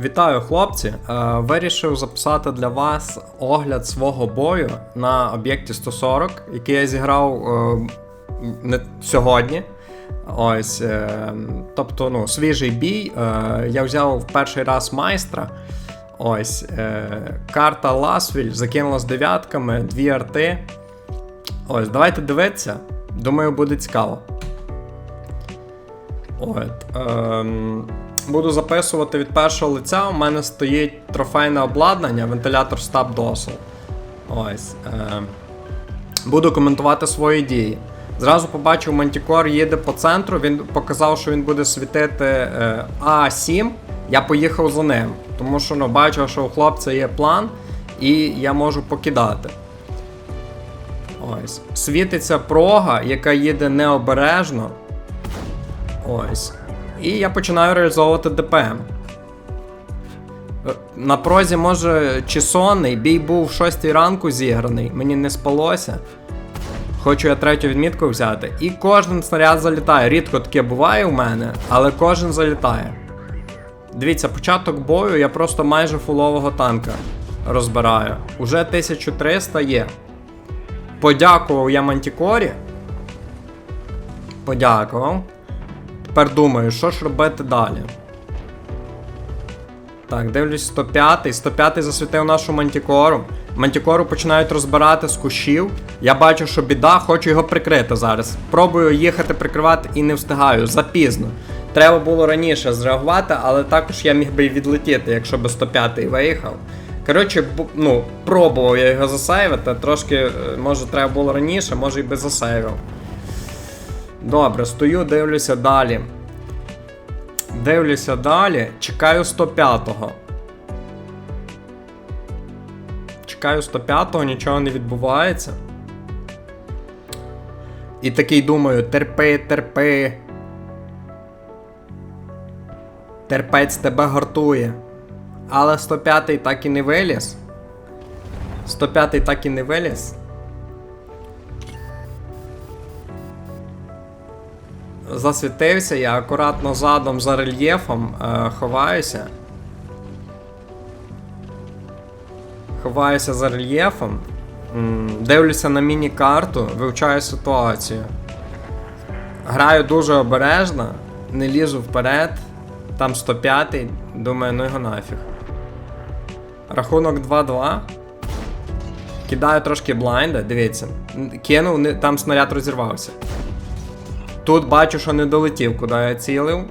Вітаю, хлопці! Е, Вирішив записати для вас огляд свого бою на об'єкті 140, який я зіграв е, не сьогодні. Ось, е, тобто, ну, свіжий бій. Я взяв в перший раз майстра. Ось, карта Ласвіль закинула з дев'ятками, дві арти. Ось, давайте дивитися. Думаю, буде цікаво. От, ем, буду записувати від першого лиця. У мене стоїть трофейне обладнання, вентилятор Stab Dossel. Ось. Е, буду коментувати свої дії. Зразу побачив, Мантікор їде по центру, він показав, що він буде світити е, А7. Я поїхав за ним, тому що ну, бачив, що у хлопця є план, і я можу покидати. Ось. Світиться прога, яка їде необережно. Ось. І я починаю реалізовувати ДПМ. Е, На прозі, може, чи сонний, бій був в 6 ранку зіграний, мені не спалося. Хочу я третю відмітку взяти. І кожен снаряд залітає. Рідко таке буває у мене, але кожен залітає. Дивіться, початок бою я просто майже фулового танка розбираю. Уже 1300 є. Подякував я Мантікорі. Подякував. Тепер думаю, що ж робити далі. Так, дивлюсь 105 105 засвітив нашу мантікору. Мантікору починають розбирати з кущів. Я бачу, що біда, хочу його прикрити зараз. Пробую їхати прикривати і не встигаю. Запізно. Треба було раніше зреагувати, але також я міг би й відлетіти, якщо би 105 виїхав. Коротше, ну, пробував я його засейвити, трошки, е, може, треба було раніше, може і би засейвив. Добре, стою, дивлюся далі. Дивлюся далі. Чекаю 105-го. Чекаю 105-го, нічого не відбувається. І такий думаю, терпи, терпи. Терпець тебе гартує. Але 105-й так і не виліз. 105-й так і не виліз. Засвітився, я акуратно задом за рельєфом е, ховаюся. Ховаюся за рельєфом. Дивлюся на міні-карту, вивчаю ситуацію. Граю дуже обережно, не лізу вперед. Там 105-й, думаю, ну його нафіг. Рахунок 2-2. Кидаю трошки блайнда, дивіться. Кинув, там снаряд розірвався. Тут бачу, що не долетів, куди я цілив.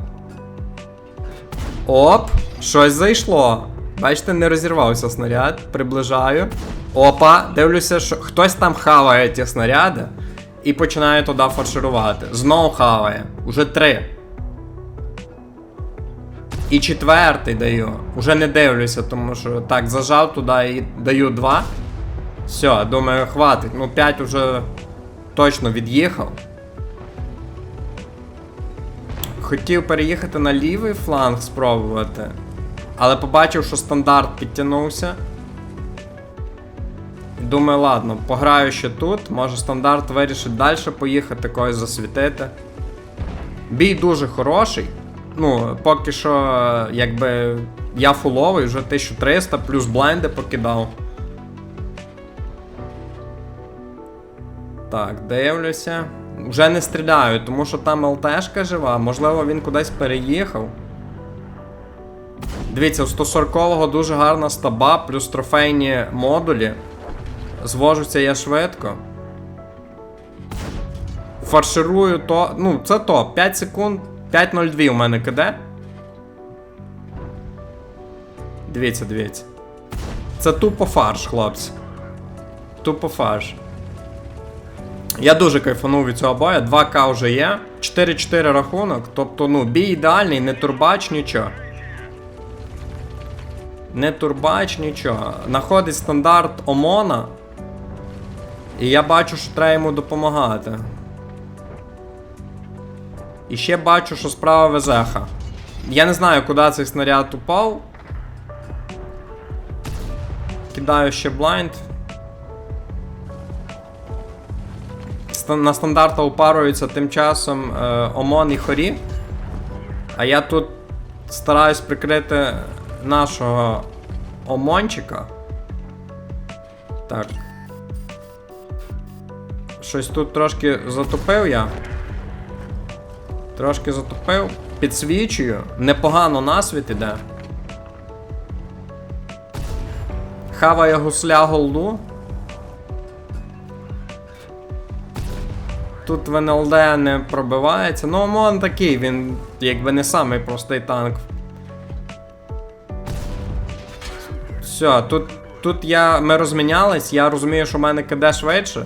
Оп! Щось зайшло. Бачите, не розірвався снаряд. Приближаю. Опа! Дивлюся, що хтось там хаває ті снаряди і починає туди фарширувати. Знову хаває. Уже три. І четвертий даю. Уже не дивлюся, тому що так, зажав туди і даю два. Все, думаю, хватить. Ну, 5 уже точно від'їхав. Хотів переїхати на лівий фланг спробувати, але побачив, що стандарт підтягнувся. Думаю, ладно, пограю ще тут, може стандарт вирішить далі поїхати, когось засвітити. Бій дуже хороший. Ну, поки що, якби я фуловий, вже 1300, плюс блайнди покидав. Так, дивлюся. Вже не стріляю, тому що там ЛТшка жива, можливо, він кудись переїхав. Дивіться, у 140-го дуже гарна стаба, плюс трофейні модулі. Звожуся я швидко. Фарширую то. Ну, це то, 5 секунд. 5.02 у мене КД. Дивіться, дивіться. Це тупо фарш, хлопці. Тупо фарш. Я дуже кайфанув від цього бою. 2К вже є. 4-4 рахунок. Тобто, ну, бій ідеальний, не турбач, нічого. Не турбач, нічого. Находить стандарт ОМОНа. І я бачу, що треба йому допомагати. І ще бачу, що справа везеха. Я не знаю, куди цей снаряд упав. Кидаю ще блайнд. На стандарта упаруються тим часом е, ОМОН і Хорі. А я тут стараюсь прикрити нашого омончика. Так. Щось тут трошки затопив я. Трошки затопив. Підсвічую. Непогано насвіт іде. Хаває гусля голду. Тут в НЛД не пробивається. Ну, ОМОН такий, він якби не самий простий танк. Все, тут, тут я, ми розмінялись, я розумію, що в мене КД швидше.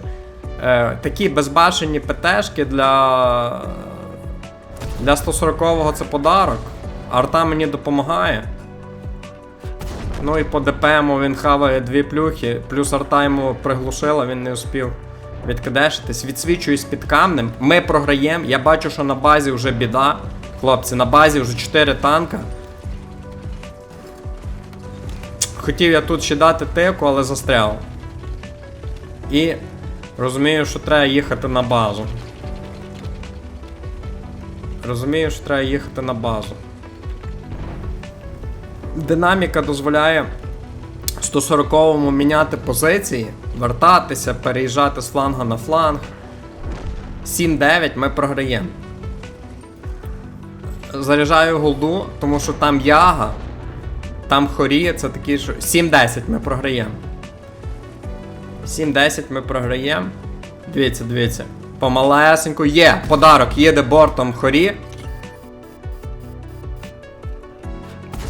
Е, такі безбашені ПТшки для. Для 140-го це подарок. Арта мені допомагає. Ну і по ДПМу він хаває дві плюхи, плюс арта йому приглушила, він не успів відкидешитись. Відсвічуюсь під камнем. Ми програємо. Я бачу, що на базі вже біда. Хлопці, на базі вже 4 танка. Хотів я тут ще дати тику, але застряв. І розумію, що треба їхати на базу. Розумію, що треба їхати на базу. Динаміка дозволяє 140-му міняти позиції, вертатися, переїжджати з фланга на фланг. 7-9 ми програємо. Заряджаю голду, тому що там яга, там хорі, це такі, що. 7-10 ми програємо. 7-10 ми програємо. Дивіться, дивіться. Помалесенько. Є, подарок, їде бортом хорі.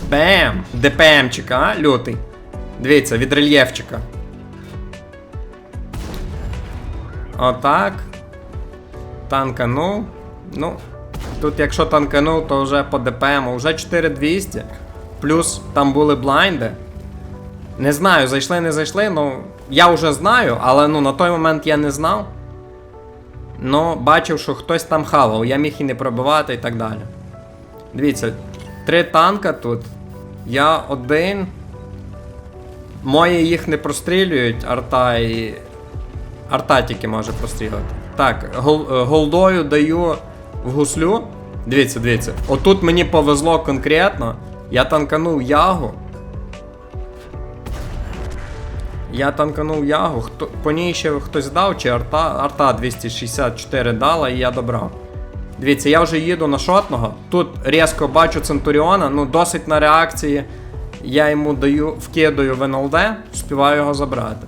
Бем! ДПМчика, а? Лютий. Дивіться, від рельєфчика. Отак. Танканув. Ну. Тут якщо танканув, то вже по ДПМу. Вже 4200. Плюс там були блайнди. Не знаю, зайшли, не зайшли, ну. Я вже знаю, але ну на той момент я не знав. Ну, бачив, що хтось там хавав, я міг і не пробивати і так далі. Дивіться, три танка тут. Я один. Мої їх не прострілюють, арта і. Арта тільки може прострілювати. Так, гол, е, голдою даю в гуслю. Дивіться, дивіться. Отут мені повезло конкретно. Я танканув ягу. Я танканув ягу. Хто, по ній ще хтось дав, чи арта, арта 264 дала і я добрав. Дивіться, я вже їду на шотного. Тут різко бачу Центуріона, ну досить на реакції. Я йому даю, вкидаю в НЛД, співаю його забрати.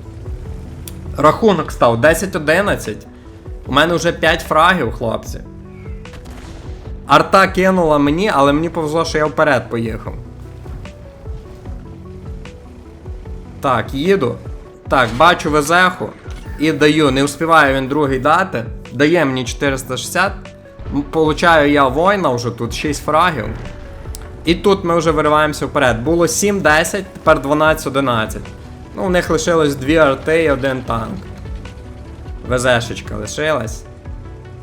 Рахунок став 10-11. У мене вже 5 фрагів, хлопці. Арта кинула мені, але мені повезло, що я вперед поїхав. Так, їду. Так, бачу везеху і даю. Не успіваю він другий дати. Дає мені 460. Получаю я воїна вже тут 6 фрагів. І тут ми вже вириваємося вперед. Було 7-10, тепер 12-11. Ну, у них лишилось 2 арти і один танк. Везешечка лишилась.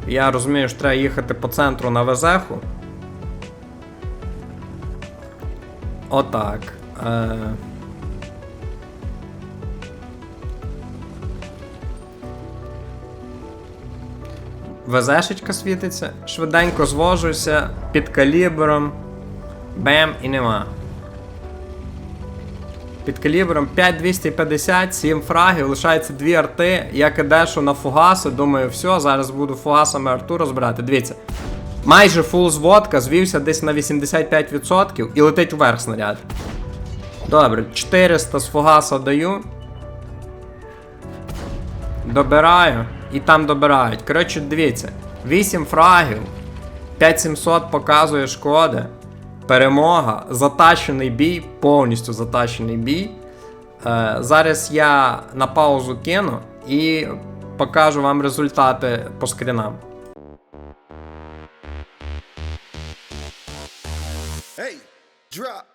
Я розумію, що треба їхати по центру на везеху. Отак. Е... ВЗшечка світиться, швиденько звожуся під калібром. Бем і нема. Під калібром 5250, 7 фрагів, лишається 2 арти. Я кидешу на фугаси, думаю, все, зараз буду фугасами арту розбирати. Дивіться. Майже фул зводка, звівся десь на 85% і летить вверх снаряд. Добре, 400 з фугаса даю. Добираю. І там добирають. Коротше, дивіться. 8 фрагів. 5700 показує шкоди перемога, затащений бій, повністю затащений бій. Е, зараз я на паузу кину і покажу вам результати по скрінам. Hey, drop.